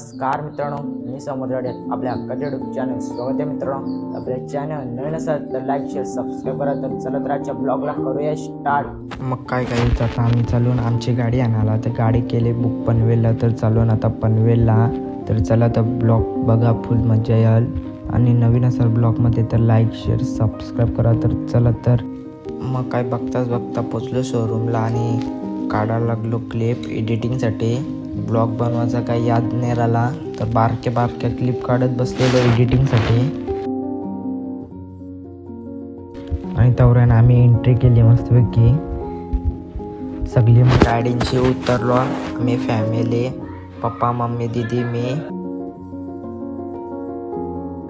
नमस्कार मित्रांनो मी समोर आपल्या हक्काच्या युट्यूब चॅनल स्वागत आहे मित्रांनो. आपल्या चॅनल नवीन असाल तर लाईक शेअर सबस्क्राईब करा. तर चलत तर ब्लॉगला करूया स्टार्ट मग काय काय आता आम्ही चालून आमची गाडी आणायला तर गाडी केली बुक पनवेलला तर चालून आता पनवेलला. तर चला तर ब्लॉग बघा फुल मजा याल. आणि नवीन असाल ब्लॉगमध्ये तर लाईक शेअर सबस्क्राईब करा. तर चला तर. मग काय बघताच बघता पोचलो शोरूमला आणि काढायला लागलो क्लिप एडिटिंगसाठी ब्लॉग बनवायचा काही याद नाही राहिला तर बारके बारक्या क्लिप काढत बसलेलो एडिटिंगसाठी आणि तवऱ्यानं आम्ही एंट्री केली मस्तपैकी. सगळी गाडींशी उतरलो आम्ही फॅमिली पप्पा मम्मी दीदी मी.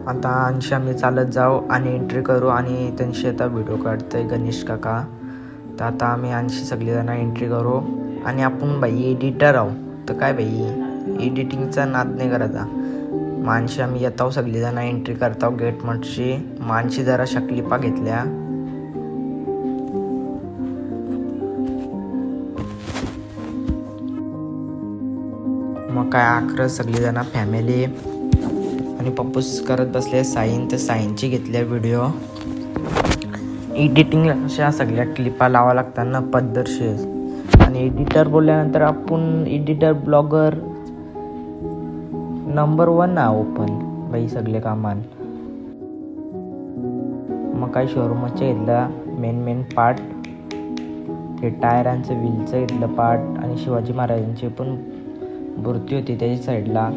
आता अंशी आम्ही चालत जाऊ आणि एंट्री करू आणि त्यांची आता व्हिडिओ काढतोय गणेश काका. तर आता आम्ही अंशी सगळेजण एंट्री करू. आणि आपण बाई एडिटर आहो तर काय बाई? एडिटिंगचा नाद नाही करायचा मानशी आम्ही येतो सगळेजण एंट्री करताव गेट म्हणशी मानशी जरा शकलिपा घेतल्या. मग काय अकरा सगळीजण फॅमिली आणि पप्पूस करत बसले साईन तर साईनची घेतल्या व्हिडिओ एडिटिंग अशा सगळ्या क्लिपा लावा लागतात ना पद्धतशीर. आणि एडिटर बोलल्यानंतर आपण एडिटर ब्लॉगर नंबर वन ना ओपन बाई सगळे कामान. मग काय शोरूमचे घेतला मेन मेन पार्ट हे टायरांचं व्हीलचं घेतलं पार्ट आणि शिवाजी महाराजांची पण मूर्ती होती त्याच्या साईडला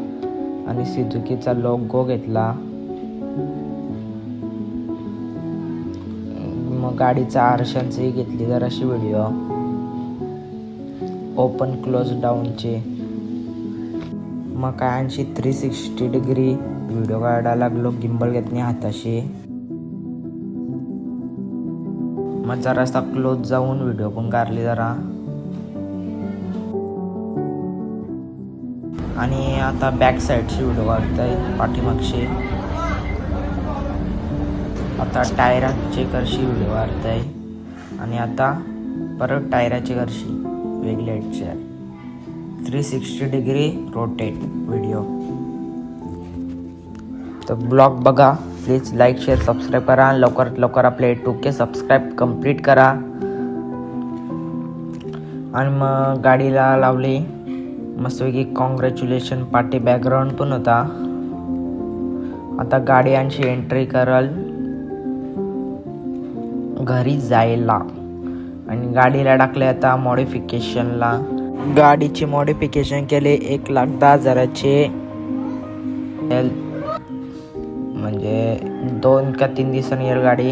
आणि सिझुकीचा लोगो घेतला. मग गाडीचा आरशांचंही घेतली जर अशी व्हिडिओ ओपन क्लोज डाऊनचे मग काय आणशी थ्री सिक्स्टी डिग्री व्हिडिओ काढायला लागलो गिंबल घेतली हाताशी. मग जरासा क्लोज जाऊन व्हिडिओ पण काढली जरा. आणि आता बॅक साईडची व्हिडिओ काढताय पाठीमागशी आता टायराची करशी व्हिडिओ काढताय. आणि आता परत टायराची करशी. वेगळ्या three sixty degree rotate video तर ब्लॉग बघा. प्लीज लाईक शेअर सबस्क्राईब करा. लवकरात लवकर आपले टू के सबस्क्राईब कंप्लीट करा. आणि मग गाडीला लावली. मस्तपैकी कॉंग्रॅच्युलेशन पार्टी बॅकग्राऊंड पण होता. आता गाडी आणखी एंट्री करल. घरी जायला. आणि गाडीला टाकले आता मॉडिफिकेशनला गाडीचे मॉडिफिकेशन केले एक लाख दहा हजाराचे. म्हणजे दोन का तीन दिवसांनी येईल गाडी.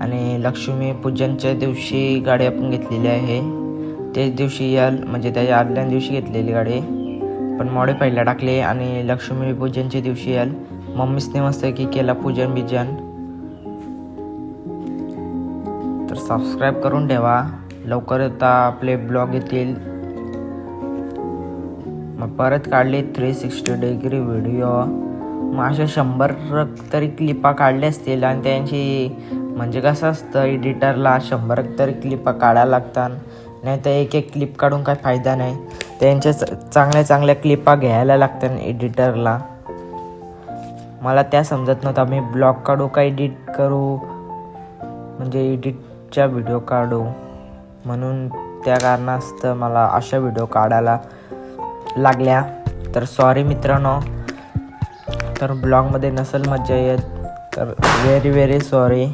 आणि लक्ष्मी पूजनच्या दिवशी गाडी आपण घेतलेली आहे. तेच दिवशी याल म्हणजे त्याच्या आदल्या दिवशी घेतलेली गाडी. पण मॉडिफायला टाकले आणि लक्ष्मी पूजनच्या दिवशी याल. मम्मीसने मस्त की केला पूजन बिजन सबस्क्राईब करून ठेवा. लवकर आता आपले ब्लॉग येतील. मग परत काढले थ्री सिक्स्टी डिग्री व्हिडिओ मग अशा शंभर तरी क्लिपा काढल्या असतील आणि त्यांची म्हणजे कसं असतं एडिटरला शंभर तरी क्लिपा काढायला लागतात. नाही तर एक एक क्लिप काढून काय फायदा नाही. त्यांच्या चांगल्या चांगल्या क्लिपा घ्यायला लागतात एडिटरला मला त्या समजत नव्हतं. मी ब्लॉग काढू का एडिट करू? म्हणजे एडिट रोजच्या व्हिडिओ काढू. म्हणून त्या कारणास्तव मला अशा व्हिडिओ काढायला लागल्या. तर सॉरी मित्रांनो. तर ब्लॉगमध्ये नसेल मज्जा येत तर व्हेरी व्हेरी सॉरी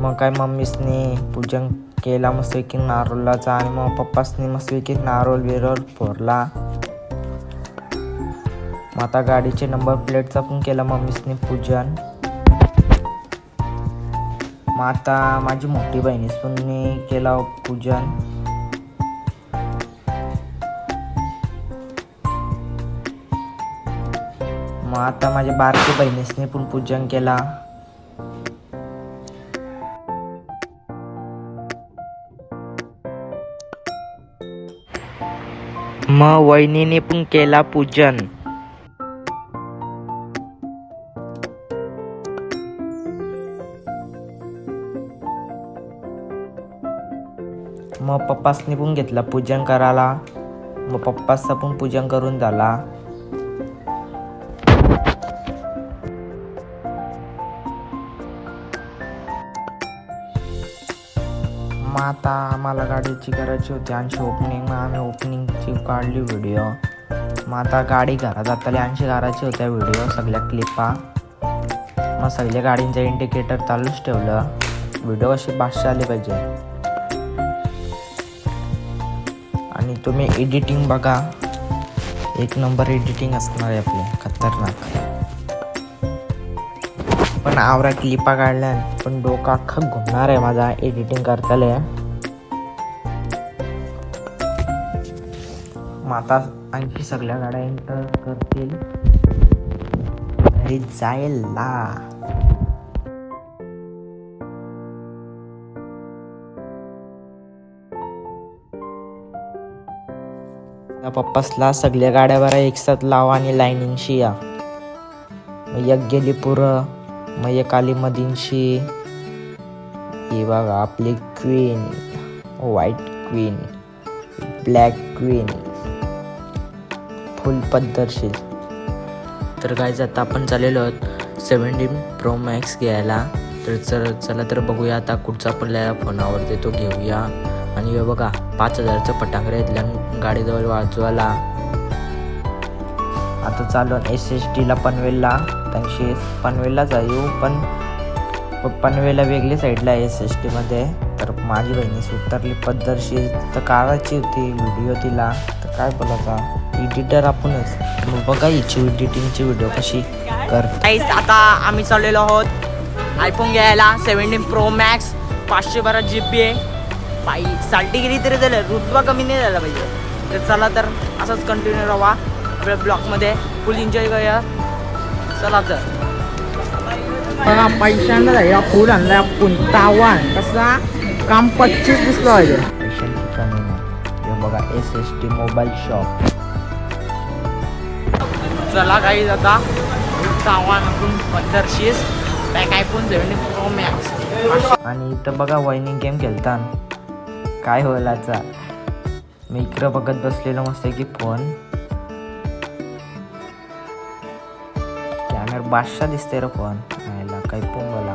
मग काय मम्मीसनी पूजन केला मस्तपैकी नारोलाचा आणि मग पप्पासनी मस्तपैकी नारोल विरोल फोरला मग आता गाडीचे नंबर प्लेटचा पण केला मम्मीसनी पूजन. मग आता माझी मोठी बहिणीस पण केला पूजन. मग आता माझ्या बारकी बहिणीसने पण पूजन केला. मग वहिनीने पण केला पूजन. मग पप्पासनी पण घेतलं पूजन करायला. मग पप्पाचं पण पूजन करून झाला. मग आता आम्हाला गाडीची करायची होती आणि ओपनिंग मग आम्ही ओपनिंगची काढली व्हिडिओ मग आता गाडी घरात जाताली आणखी करायची होत्या व्हिडिओ सगळ्या क्लिपा मग सगळ्या गाडींचं इंडिकेटर चालूच ठेवलं. व्हिडिओ अशी भाषा आली पाहिजे. तुम्ही एडिटिंग बघा. एक नंबर एडिटिंग असणार आहे आपली. खतरनाक. पण आवरा क्लिपा काढल्या पण डोका अख्खा घुमणार आहे माझा एडिटिंग करताले. माता आणखी सगळ्या गाड्या एंटर करतील. घरी जायला. त्या पप्पासला सगळ्या गाड्या बरा एकसाथ लावा आणि लाईनिंगशी या. मग एक गेली पुरं मग एक आली मधींशी ही बघा आपली queen white queen black queen full पद्धतशीर. तर काय आता आपण चाललेलो आहोत सेवन्टीन प्रो मॅक्स घ्यायला. तर चल चला तर बघूया आता कुठचा आपल्याला फोन आवडते तो घेऊया. आणि हे बघा पाच हजारचं फटाकडे इथल्या गाडीजवळ वाजवायला. आता चालू एस एस टीला पनवेलला. त्यांची पनवेललाच आहे येऊ पण पनवेलला वेगळी साईडला एस एस टीमध्ये तर माझी बहिणीस उतरली पद्धतशी तर काढायची होती व्हिडिओ तिला. तर काय बोलायचा? एडिटर आपणच. मग बघा हिची एडिटिंगची व्हिडिओ कशी कर आता आम्ही चाललेलो आहोत. आयफोन घ्यायला सेव्हन्टीन प्रो मॅक्स पाचशे बारा जी बी आहे. बाई साल्टी गेली तरी झालं रुतबा कमी नाही झाला पाहिजे. तर चला तर असंच कंटिन्यू राहा आपल्या ब्लॉकमध्ये फुल एन्जॉय करूया. चला तर. बघा पैशांना या फुल आणलाय आपण. तावान. कसा? काम पच्चीस दिसलं पाहिजे पैशांची कमी नाही. बघा S S T mobile shop चला काही आता तावान आपण पद्धतशीर back iPhone seventeen pro max आणि इथं बघा वायनिंग गेम खेळतान. काय होईल याचा मी इकडं बघत बसलेलो मस्त की फोन कॅमेरा बादशा दिसते रे फोन यायला काही पोंगला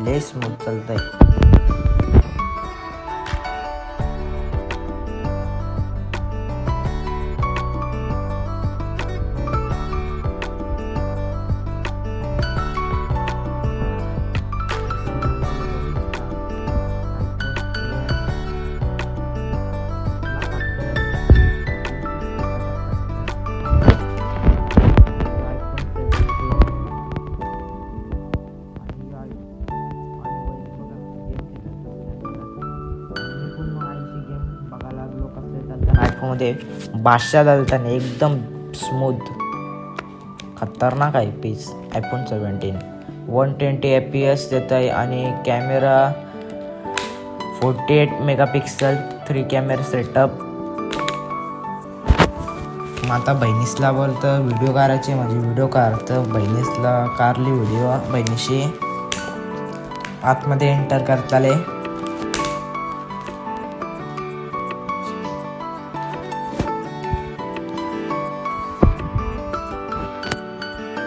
लय स्मूथ चालतंय. आयफोनमध्ये बादशाह दालताने एकदम स्मूथ खतरनाक आहे piece iPhone seventeen one twenty F P S देत आहे आणि camera forty eight megapixel three camera setup मग आता बहिणीसला बोलतं व्हिडिओ कारचे माझी व्हिडिओ कार तर बहिणीसला कारली व्हिडिओ बहिणीशी. आतमध्ये एंटर करताले.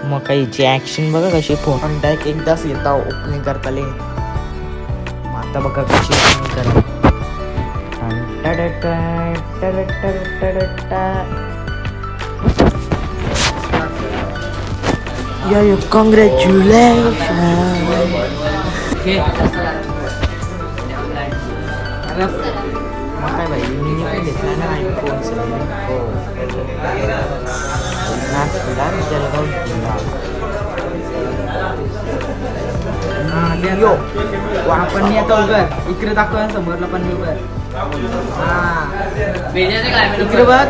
मग काहीची ॲक्शन बघा कशी फोन डायरेक्ट एकदाच येता ओपनिंग करताले. आता बघा कशी ओपनिंग करा या यू कॉंग्रॅच्युलेशन मग काय भाई मी पण घेतला ना आयफोन सेवन हो नागपूरला जळगाव जिल्हा यो आपण येतो उघड इकडे दाखव ना समोरला पण उघड हा इकडे बघ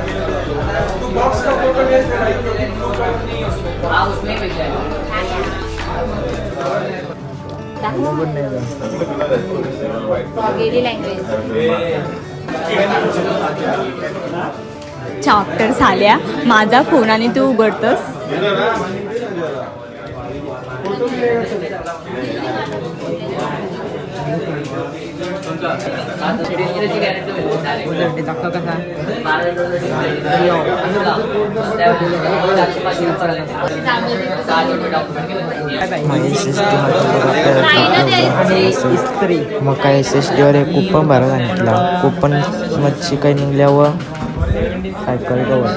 गेली लँग्वेज चॅप्टर झाल्या. माझा फोन आणि तू उघडतस? मग एस एस टी मग काय एस एस टीवर एक कुपन भरा सांगितला. कुपन मच्छी काही निघल्यावर? काय कळलं